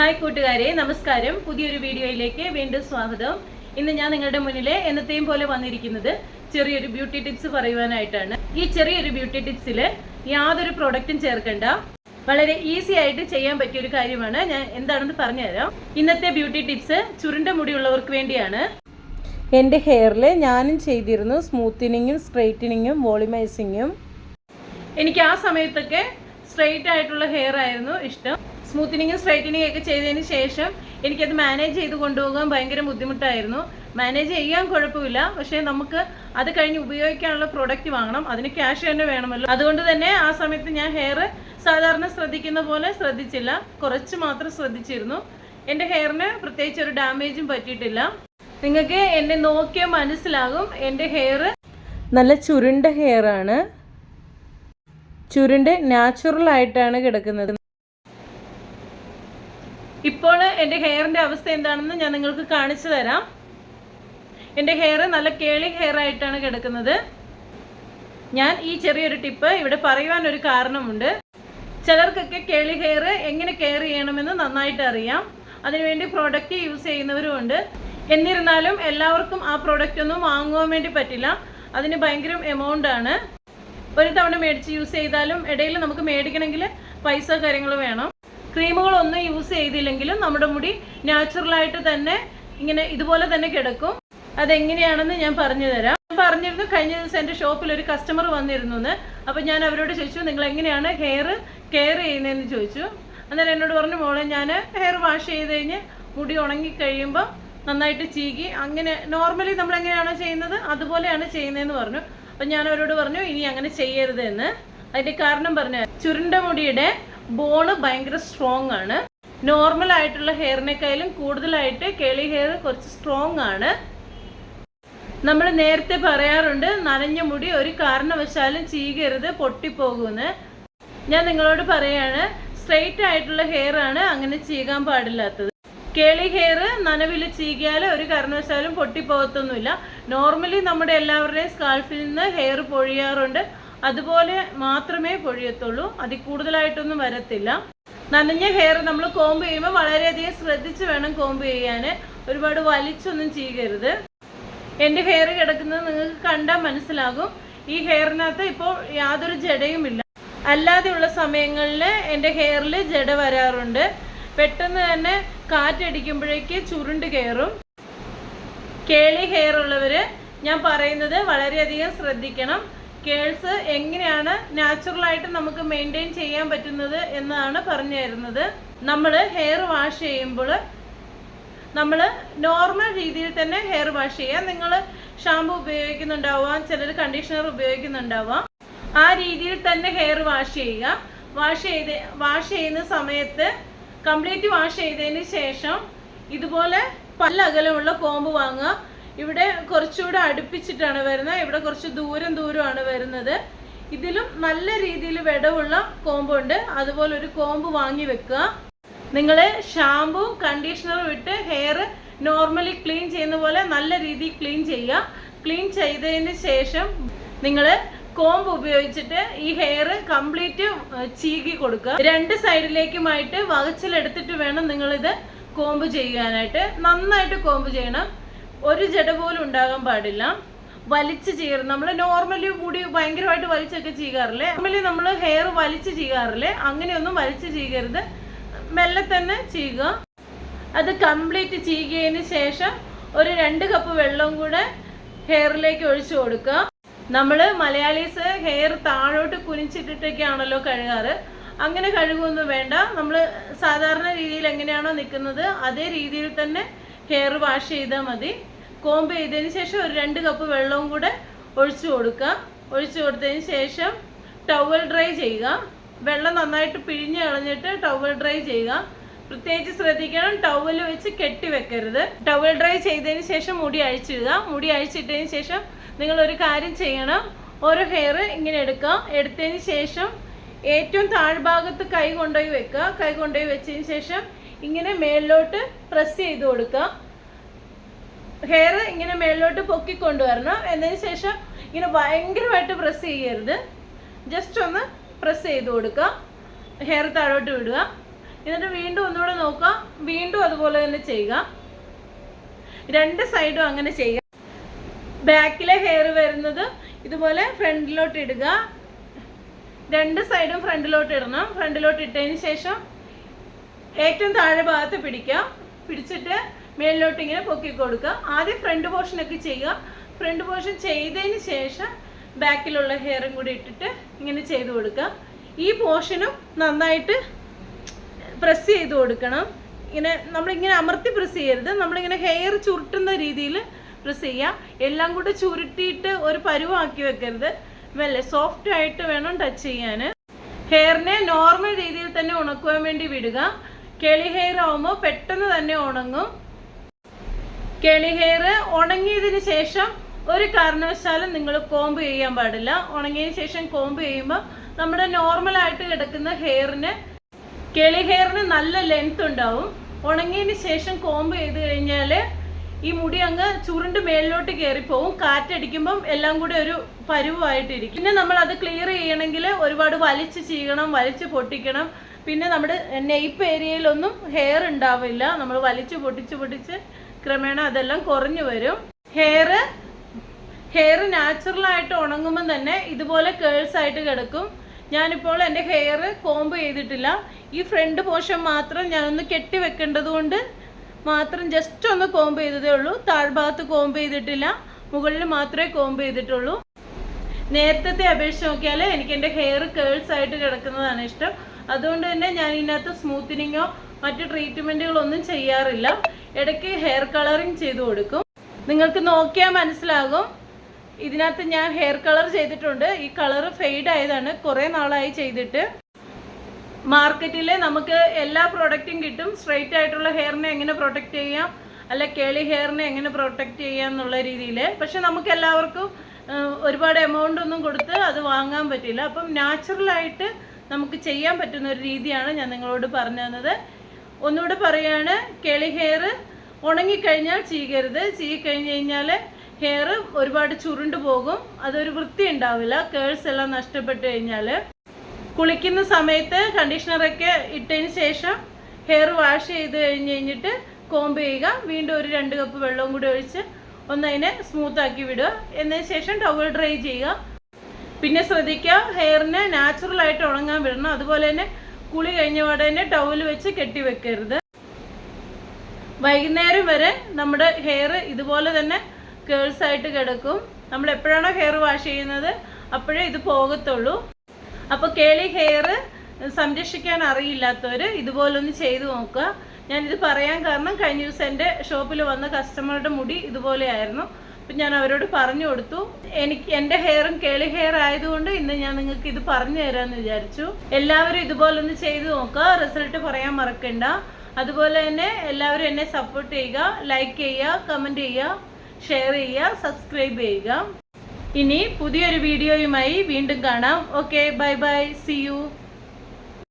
Hi കൂട്ടുകാരെ നമസ്കാരം. പുതിയൊരു വീഡിയോയിലേക്ക് വീണ്ടും സ്വാഗതം. ഇന്ന് ഞാൻ നിങ്ങളുടെ മുന്നിൽ എന്നത്തെയും പോലെ വന്നിരിക്കുന്നത് ചെറിയൊരു ബ്യൂട്ടി ടിപ്സ് പറയുവാനായിട്ടാണ്. ഈ ചെറിയൊരു ബ്യൂട്ടി ടിപ്സിൽ യാതൊരു പ്രോഡക്റ്റും ചേർക്കണ്ട. വളരെ ഈസി ആയിട്ട് ചെയ്യാൻ പറ്റിയ ഒരു കാര്യമാണ്. ഞാൻ എന്താണെന്ന് പറഞ്ഞുതരാം. ഇന്നത്തെ ബ്യൂട്ടി ടിപ്സ് ചുരുണ്ട മുടിയുള്ളവർക്ക് വേണ്ടിയാണ്. എന്റെ ഹെയറിൽ ഞാനും ചെയ്തിരുന്നു സ്മൂത്തനിങ്ങും സ്ട്രെയിറ്റനിങ്ങും വോളിമൈസിങ്ങും എനിക്ക് ആ സമയത്തൊക്കെ സ്ട്രെയിറ്റ് ആയിട്ടുള്ള ഹെയർ ആയിരുന്നു ഇഷ്ടം. സ്മൂത്തനിങ്ങും സ്ട്രൈറ്റനിങ് ഒക്കെ ചെയ്തതിന് ശേഷം എനിക്കത് മാനേജ് ചെയ്ത് കൊണ്ടുപോകാൻ ഭയങ്കര ബുദ്ധിമുട്ടായിരുന്നു. മാനേജ് ചെയ്യാൻ കുഴപ്പമില്ല. പക്ഷേ നമുക്ക് അത് കഴിഞ്ഞ് ഉപയോഗിക്കാനുള്ള പ്രോഡക്റ്റ് വാങ്ങണം. അതിന് ക്യാഷ് തന്നെ വേണമല്ലോ. അതുകൊണ്ട് തന്നെ ആ സമയത്ത് ഞാൻ ഹെയർ സാധാരണ ശ്രദ്ധിക്കുന്ന പോലെ ശ്രദ്ധിച്ചില്ല. കുറച്ച് മാത്രം ശ്രദ്ധിച്ചിരുന്നു. എന്റെ ഹെയറിന് പ്രത്യേകിച്ച് ഒരു ഡാമേജും പറ്റിയിട്ടില്ല. നിങ്ങൾക്ക് എന്നെ നോക്കിയാൽ മനസ്സിലാകും. എന്റെ ഹെയർ നല്ല ചുരുണ്ട ഹെയറാണ് ചുരുണ്ട് നാച്ചുറൽ ആയിട്ടാണ് കിടക്കുന്നത്. ഇപ്പോൾ എന്റെ ഹെയറിന്റെ അവസ്ഥ എന്താണെന്ന് ഞാൻ നിങ്ങൾക്ക് കാണിച്ചു തരാം. എന്റെ ഹെയർ നല്ല കേളി ഹെയർ ആയിട്ടാണ് കിടക്കുന്നത്. ഞാൻ ഈ ചെറിയൊരു ടിപ്പ് ഇവിടെ പറയുവാൻ ഒരു കാരണമുണ്ട്. ചിലർക്കൊക്കെ കേളി ഹെയർ എങ്ങനെ കെയർ ചെയ്യണമെന്ന് നന്നായിട്ട് അറിയാം. അതിനുവേണ്ടി പ്രോഡക്റ്റ് യൂസ് ചെയ്യുന്നവരും ഉണ്ട്. എന്നിരുന്നാലും എല്ലാവർക്കും ആ പ്രോഡക്റ്റ് ഒന്നും വാങ്ങുവാൻ വേണ്ടി പറ്റില്ല. അതിന് ഭയങ്കര എമൗണ്ട് ആണ്. ഒരു തവണ മേടിച്ച് യൂസ് ചെയ്താലും ഇടയിൽ നമുക്ക് മേടിക്കണമെങ്കിൽ പൈസ കാര്യങ്ങൾ വേണം. ക്രീമുകളൊന്നും യൂസ് ചെയ്തില്ലെങ്കിലും നമ്മുടെ മുടി നാച്ചുറലായിട്ട് തന്നെ ഇങ്ങനെ ഇതുപോലെ തന്നെ കിടക്കും. അതെങ്ങനെയാണെന്ന് ഞാൻ പറഞ്ഞു തരാം. ഞാൻ പറഞ്ഞിരുന്നു കഴിഞ്ഞ ദിവസം എന്റെ ഷോപ്പിൽ ഒരു കസ്റ്റമർ വന്നിരുന്നു അപ്പോൾ ഞാൻ അവരോട് ചോദിച്ചു നിങ്ങൾ എങ്ങനെയാണ് ഹെയർ കെയർ ചെയ്യുന്നതെന്ന് ചോദിച്ചു. അന്നേരം എന്നോട് പറഞ്ഞു മോളെ ഞാൻ ഹെയർ വാഷ് ചെയ്ത് കഴിഞ്ഞ് മുടി ഉണങ്ങി കഴിയുമ്പോൾ നന്നായിട്ട് ചീകി അങ്ങനെ നോർമലി നമ്മൾ എങ്ങനെയാണോ ചെയ്യുന്നത്? അതുപോലെയാണ് ചെയ്യുന്നതെന്ന് പറഞ്ഞു. അപ്പം ഞാൻ അവരോട് പറഞ്ഞു ഇനി അങ്ങനെ ചെയ്യരുത് എന്ന് അതിന്റെ കാരണം പറഞ്ഞു ചുരുണ്ട മുടിയുടെ ബോണ് ഭയങ്കര സ്ട്രോങ് ആണ്. നോർമൽ ആയിട്ടുള്ള ഹെയറിനേക്കാളും കൂടുതലായിട്ട് കേളി ഹെയർ കുറച്ച് സ്ട്രോങ് ആണ്. നമ്മൾ നേരത്തെ പറയാറുണ്ട് നനഞ്ഞ മുടി ഒരു കാരണവശാലും ചീകരുത് പൊട്ടിപ്പോകുമെന്ന് ഞാൻ നിങ്ങളോട് പറയാണ് സ്ട്രെയിറ്റ് ആയിട്ടുള്ള ഹെയർ ആണ് അങ്ങനെ ചീകാൻ പാടില്ലാത്തത്. കേളി ഹെയർ നനവിൽ ചീകിയാൽ ഒരു കാരണവശാലും പൊട്ടിപ്പോകത്തൊന്നുമില്ല. നോർമലി നമ്മുടെ എല്ലാവരുടെയും സ്കാൾഫിൽ നിന്ന് ഹെയർ പൊഴിയാറുണ്ട്. അതുപോലെ മാത്രമേ പൊഴിയത്തുള്ളൂ. അതിൽ കൂടുതലായിട്ടൊന്നും വരത്തില്ല. നനഞ്ഞ ഹെയർ നമ്മൾ കോമ്പ് ചെയ്യുമ്പോൾ വളരെയധികം ശ്രദ്ധിച്ച് വേണം കോമ്പ് ചെയ്യാൻ. ഒരുപാട് വലിച്ചൊന്നും ചെയ്യരുത്. എന്റെ ഹെയർ കിടക്കുന്നത് നിങ്ങൾക്ക് കണ്ടാൽ മനസ്സിലാകും. ഈ ഹെയറിനകത്ത് ഇപ്പോൾ യാതൊരു ജടയുമില്ല. അല്ലാതെയുള്ള സമയങ്ങളിൽ എന്റെ ഹെയറിൽ ജട വരാറുണ്ട്. പെട്ടെന്ന് തന്നെ കാറ്റടിക്കുമ്പോഴേക്ക് ചുരുണ്ട് കയറും. കേളി ഹെയർ ഉള്ളവർ ഞാൻ പറയുന്നത് വളരെയധികം ശ്രദ്ധിക്കണം. കേൾസ് എങ്ങനെയാണ് നാച്ചുറലായിട്ട് നമുക്ക് മെയിന്റെയിൻ ചെയ്യാൻ പറ്റുന്നത് എന്നാണ് പറഞ്ഞു തരുന്നത്. നമ്മൾ ഹെയർ വാഷ് ചെയ്യുമ്പോൾ നമ്മൾ നോർമൽ രീതിയിൽ തന്നെ ഹെയർ വാഷ് ചെയ്യാം നിങ്ങൾ ഷാമ്പു ഉപയോഗിക്കുന്നുണ്ടാവാം ചിലർ കണ്ടീഷണർ ഉപയോഗിക്കുന്നുണ്ടാവാം. ആ രീതിയിൽ തന്നെ ഹെയർ വാഷ് ചെയ്യുക. വാഷ് ചെയ്ത് വാഷ് ചെയ്യുന്ന സമയത്ത് കംപ്ലീറ്റ് വാഷ് ചെയ്തതിന് ശേഷം ഇതുപോലെ പല അകലമുള്ള കോമ്പ് വാങ്ങുക. ഇവിടെ കുറച്ചുകൂടെ അടുപ്പിച്ചിട്ടാണ് വരുന്നത്. ഇവിടെ കുറച്ച് ദൂരം ദൂരമാണ് വരുന്നത്. ഇതിലും നല്ല രീതിയിൽ വിടവുള്ള കോമ്പുണ്ട് അതുപോലെ ഒരു കോമ്പ് വാങ്ങി വെക്കുക. നിങ്ങൾ ഷാമ്പു കണ്ടീഷണറും ഇട്ട് ഹെയർ നോർമലി ക്ലീൻ ചെയ്യുന്ന പോലെ നല്ല രീതിയിൽ ക്ലീൻ ചെയ്യുക. ക്ലീൻ ചെയ്തതിന് ശേഷം നിങ്ങൾ കോമ്പ് ഉപയോഗിച്ചിട്ട് ഈ ഹെയർ കംപ്ലീറ്റ് ചീകി കൊടുക്കുക. രണ്ട് സൈഡിലേക്കുമായിട്ട് വകച്ചിലെടുത്തിട്ട് വേണം നിങ്ങളിത് കോമ്പ് ചെയ്യാനായിട്ട്. നന്നായിട്ട് കോമ്പ് ചെയ്യണം. ഒരു ജട പോലും ഉണ്ടാകാൻ പാടില്ല. വലിച്ച് ചെയ്യാറ് നമ്മൾ നോർമലി കൂടി ഭയങ്കരമായിട്ട് വലിച്ചൊക്കെ ചെയ്യാറില്ലേ നോർമലി നമ്മൾ ഹെയർ വലിച്ച് ചെയ്യാറില്ലേ അങ്ങനെയൊന്നും വലിച്ച് ചെയ്യരുത് മെല്ലെ തന്നെ ചെയ്യുക അത് കംപ്ലീറ്റ് ചെയ്യുകയതിന് ശേഷം ഒരു രണ്ട് കപ്പ് വെള്ളം കൂടെ ഹെയറിലേക്ക് ഒഴിച്ചു കൊടുക്കുക. നമ്മൾ മലയാളീസ് ഹെയർ താഴോട്ട് കുനിച്ചിട്ടിട്ടൊക്കെയാണല്ലോ കഴുകാറ്. അങ്ങനെ കഴുകുമൊന്നും വേണ്ട. നമ്മൾ സാധാരണ രീതിയിൽ എങ്ങനെയാണോ നിൽക്കുന്നത് അതേ രീതിയിൽ തന്നെ ഹെയർ വാഷ് ചെയ്താൽ മതി. കോമ്പ് ചെയ്തതിന് ശേഷം ഒരു രണ്ട് കപ്പ് വെള്ളവും കൂടെ ഒഴിച്ചു കൊടുക്കുക. ഒഴിച്ചു കൊടുത്തതിന് ശേഷം ടവൽ ഡ്രൈ ചെയ്യുക. വെള്ളം നന്നായിട്ട് പിഴിഞ്ഞ് കളഞ്ഞിട്ട് ടവൽ ഡ്രൈ ചെയ്യുക. പ്രത്യേകിച്ച് ശ്രദ്ധിക്കണം ടവൽ വെച്ച് കെട്ടി വെക്കരുത്. ടവൽ ഡ്രൈ ചെയ്തതിന് ശേഷം മുടി അഴിച്ചിടുക. മുടി അഴിച്ചിട്ടതിന് ശേഷം നിങ്ങൾ ഒരു കാര്യം ചെയ്യണം. ഓരോ ഹെയർ ഇങ്ങനെ എടുക്കുക. എടുത്തതിന് ശേഷം ഏറ്റവും താഴ്ഭാഗത്ത് കൈ കൊണ്ടുപോയി വെക്കുക. കൈ കൊണ്ടുപോയി വെച്ചതിന് ശേഷം ഇങ്ങനെ മേളിലോട്ട് പ്രസ് ചെയ്ത് കൊടുക്കുക ഹെയർ ഇങ്ങനെ മേളിലോട്ട് പൊക്കി കൊണ്ടുവരണം. എന്നതിന് ശേഷം ഇങ്ങനെ ഭയങ്കരമായിട്ട് പ്രസ് ചെയ്യരുത്. ജസ്റ്റ് ഒന്ന് പ്രസ് ചെയ്ത് കൊടുക്കുക. ഹെയർ താഴോട്ട് വിടുക. എന്നിട്ട് വീണ്ടും ഒന്നുകൂടെ നോക്കുക. വീണ്ടും അതുപോലെ തന്നെ ചെയ്യുക. രണ്ട് സൈഡും അങ്ങനെ ചെയ്യുക. ബാക്കിലെ ഹെയർ വരുന്നത് ഇതുപോലെ ഫ്രണ്ടിലോട്ട് ഇടുക. രണ്ട് സൈഡും ഫ്രണ്ടിലോട്ട് ഇടണം. ഫ്രണ്ടിലോട്ട് ഇട്ടതിന് ശേഷം ഏറ്റവും താഴെ ഭാഗത്ത് പിടിക്കുക പിടിച്ചിട്ട് മേളിലോട്ട് ഇങ്ങനെ പൊക്കി കൊടുക്കുക. ആദ്യം ഫ്രണ്ട് പോർഷനൊക്കെ ചെയ്യുക. ഫ്രണ്ട് പോർഷൻ ചെയ്തതിന് ശേഷം ബാക്കിലുള്ള ഹെയറും കൂടി ഇട്ടിട്ട് ഇങ്ങനെ ചെയ്ത് കൊടുക്കുക. ഈ പോർഷനും നന്നായിട്ട് പ്രസ് ചെയ്ത് കൊടുക്കണം. ഇങ്ങനെ നമ്മളിങ്ങനെ അമർത്തി പ്രസ് ചെയ്യരുത്. നമ്മളിങ്ങനെ ഹെയർ ചുരുട്ടുന്ന രീതിയിൽ പ്രസ് ചെയ്യുക. എല്ലാം കൂടെ ചുരുട്ടിയിട്ട് ഒരു പരുവാക്കി വെക്കരുത്. മെല്ലെ സോഫ്റ്റ് ആയിട്ട് വേണം ടച്ച് ചെയ്യാൻ. ഹെയറിനെ നോർമൽ രീതിയിൽ തന്നെ ഉണക്കുവാൻ വേണ്ടി വിടുക. കെളി ഹെയർ ആവുമ്പോൾ പെട്ടെന്ന് തന്നെ ഉണങ്ങും. കെളി ഹെയർ ഉണങ്ങിയതിന് ശേഷം ഒരു കാരണവശാലും നിങ്ങൾ കോമ്പ് ചെയ്യാൻ പാടില്ല. ഉണങ്ങിയതിന് ശേഷം കോമ്പ് ചെയ്യുമ്പോൾ നമ്മുടെ നോർമലായിട്ട് കിടക്കുന്ന ഹെയറിന് കെളി ഹെയറിന് നല്ല ലെങ്ത് ഉണ്ടാവും. ഉണങ്ങിയതിന് ശേഷം കോമ്പ് ചെയ്ത് കഴിഞ്ഞാൽ ഈ മുടി അങ്ങ് ചുരുണ്ട് മേളിലോട്ട് കയറിപ്പോവും. കാറ്റടിക്കുമ്പം എല്ലാം കൂടി ഒരു പരുവായിട്ടിരിക്കും. പിന്നെ നമ്മൾ അത് ക്ലിയർ ചെയ്യണമെങ്കിൽ ഒരുപാട് വലിച്ച് ചെയ്യണം വലിച്ച് പൊട്ടിക്കണം. പിന്നെ നമ്മുടെ നെയ്പ്പ് ഏരിയയിലൊന്നും ഹെയർ ഉണ്ടാവില്ല. നമ്മൾ വലിച്ചു പൊട്ടിച്ച് പൊട്ടിച്ച് ക്രമേണ അതെല്ലാം കുറഞ്ഞു വരും. ഹെയർ ഹെയർ നാച്ചുറലായിട്ട് ഉണങ്ങുമ്പോൾ തന്നെ ഇതുപോലെ കേൾസ് ആയിട്ട് കിടക്കും. ഞാനിപ്പോൾ എന്റെ ഹെയർ കോംബ് ചെയ്തിട്ടില്ല. ഈ ഫ്രണ്ട് പോർഷൻ മാത്രം ഞാനൊന്ന് കെട്ടി വെക്കേണ്ടത് കൊണ്ട് മാത്രം ജസ്റ്റ് ഒന്ന് കോംബ് ചെയ്തതേ ഉള്ളൂ. താഴ്ഭാഗത്ത് കോംബ് ചെയ്തിട്ടില്ല. മുകളിൽ മാത്രമേ കോംബ് ചെയ്തിട്ടുള്ളൂ. നേരത്തെ അപേക്ഷിച്ച് നോക്കിയാൽ എനിക്ക് എന്റെ ഹെയർ കേൾസ് ആയിട്ട് കിടക്കുന്നതാണ് ഇഷ്ടം. അതുകൊണ്ട് തന്നെ ഞാൻ ഇതിനകത്ത് സ്മൂത്തനിങ്ങോ മറ്റു ട്രീറ്റ്മെന്റുകളൊന്നും ചെയ്യാറില്ല. ഇടയ്ക്ക് ഹെയർ കളറിങ് ചെയ്തു കൊടുക്കും. നിങ്ങൾക്ക് നോക്കിയാൽ മനസ്സിലാകും. ഇതിനകത്ത് ഞാൻ ഹെയർ കളർ ചെയ്തിട്ടുണ്ട്. ഈ കളർ ഫെയ്ഡ് ആയതാണ് കുറേ നാളായി ചെയ്തിട്ട്. മാർക്കറ്റിൽ നമുക്ക് എല്ലാ പ്രൊഡക്റ്റും കിട്ടും. സ്ട്രെയിറ്റ് ആയിട്ടുള്ള ഹെയറിനെ എങ്ങനെ പ്രൊട്ടക്റ്റ് ചെയ്യാം? അല്ല കേളി ഹെയറിനെ എങ്ങനെ പ്രൊട്ടക്റ്റ് ചെയ്യാം എന്നുള്ള രീതിയിൽ പക്ഷെ നമുക്ക് എല്ലാവർക്കും ഒരുപാട് എമൗണ്ട് ഒന്നും കൊടുത്ത് അത് വാങ്ങാൻ പറ്റില്ല. അപ്പം നാച്ചുറലായിട്ട് നമുക്ക് ചെയ്യാൻ പറ്റുന്ന ഒരു രീതിയാണ് ഞാൻ നിങ്ങളോട് പറഞ്ഞു തന്നത്. ഒന്നുകൂടെ പറയുകയാണ് കേളി ഹെയർ ഉണങ്ങിക്കഴിഞ്ഞാൽ ചീകരുത്. ചീകിക്കഴിഞ്ഞ് കഴിഞ്ഞാൽ ഹെയർ ഒരുപാട് ചുരുണ്ട് പോകും. അതൊരു വൃത്തി ഉണ്ടാവില്ല. കേൾസ് എല്ലാം നഷ്ടപ്പെട്ട് കഴിഞ്ഞാൽ കുളിക്കുന്ന സമയത്ത് കണ്ടീഷണറൊക്കെ ഇട്ടതിന് ശേഷം ഹെയർ വാഷ് ചെയ്ത് കഴിഞ്ഞ് കഴിഞ്ഞിട്ട് കോമ്പ് ചെയ്യുക. വീണ്ടും ഒരു രണ്ട് കപ്പ് വെള്ളവും കൂടി ഒഴിച്ച് ഒന്നതിനെ സ്മൂത്ത് ആക്കി വിടുക. എന്നതിന് ശേഷം ടവൽ ഡ്രൈ ചെയ്യുക. പിന്നെ ശ്രദ്ധിക്കുക ഹെയറിനെ നാച്ചുറൽ ആയിട്ട് ഉണങ്ങാൻ വിടണം. അതുപോലെ തന്നെ കുളി കഴിഞ്ഞ തന്നെ ടവൽ വെച്ച് കെട്ടി വെക്കരുത്. വൈകുന്നേരം വരെ നമ്മുടെ ഹെയർ ഇതുപോലെ തന്നെ കേൾസ് ആയിട്ട് കിടക്കും. നമ്മൾ എപ്പോഴാണോ ഹെയർ വാഷ് ചെയ്യുന്നത് അപ്പോഴേ ഇത് പോകത്തുള്ളൂ. അപ്പോൾ കേളി ഹെയർ സംരക്ഷിക്കാൻ അറിയില്ലാത്തവർ ഇതുപോലൊന്ന് ചെയ്തു നോക്കുക. ഞാനിത് പറയാൻ കാരണം കഴിഞ്ഞ ദിവസം എന്റെ ഷോപ്പിൽ വന്ന കസ്റ്റമറുടെ മുടി ഇതുപോലെയായിരുന്നു. അപ്പം ഞാൻ അവരോട് പറഞ്ഞു കൊടുത്തു. എനിക്ക് എന്റെ ഹെയറും കേളി ഹെയർ ആയതുകൊണ്ട് ഇന്ന് ഞാൻ നിങ്ങൾക്ക് ഇത് പറഞ്ഞു തരാമെന്ന് വിചാരിച്ചു. എല്ലാവരും ഇതുപോലെ ഒന്ന് ചെയ്ത് നോക്കുക. റിസൾട്ട് പറയാൻ മറക്കണ്ട. അതുപോലെ തന്നെ എല്ലാവരും എന്നെ സപ്പോർട്ട് ചെയ്യുക ലൈക്ക് ചെയ്യുക കമന്റ് ചെയ്യുക ഷെയർ ചെയ്യുക സബ്സ്ക്രൈബ് ചെയ്യുക. ഇനി പുതിയൊരു വീഡിയോയുമായി വീണ്ടും കാണാം. Okay bye bye see you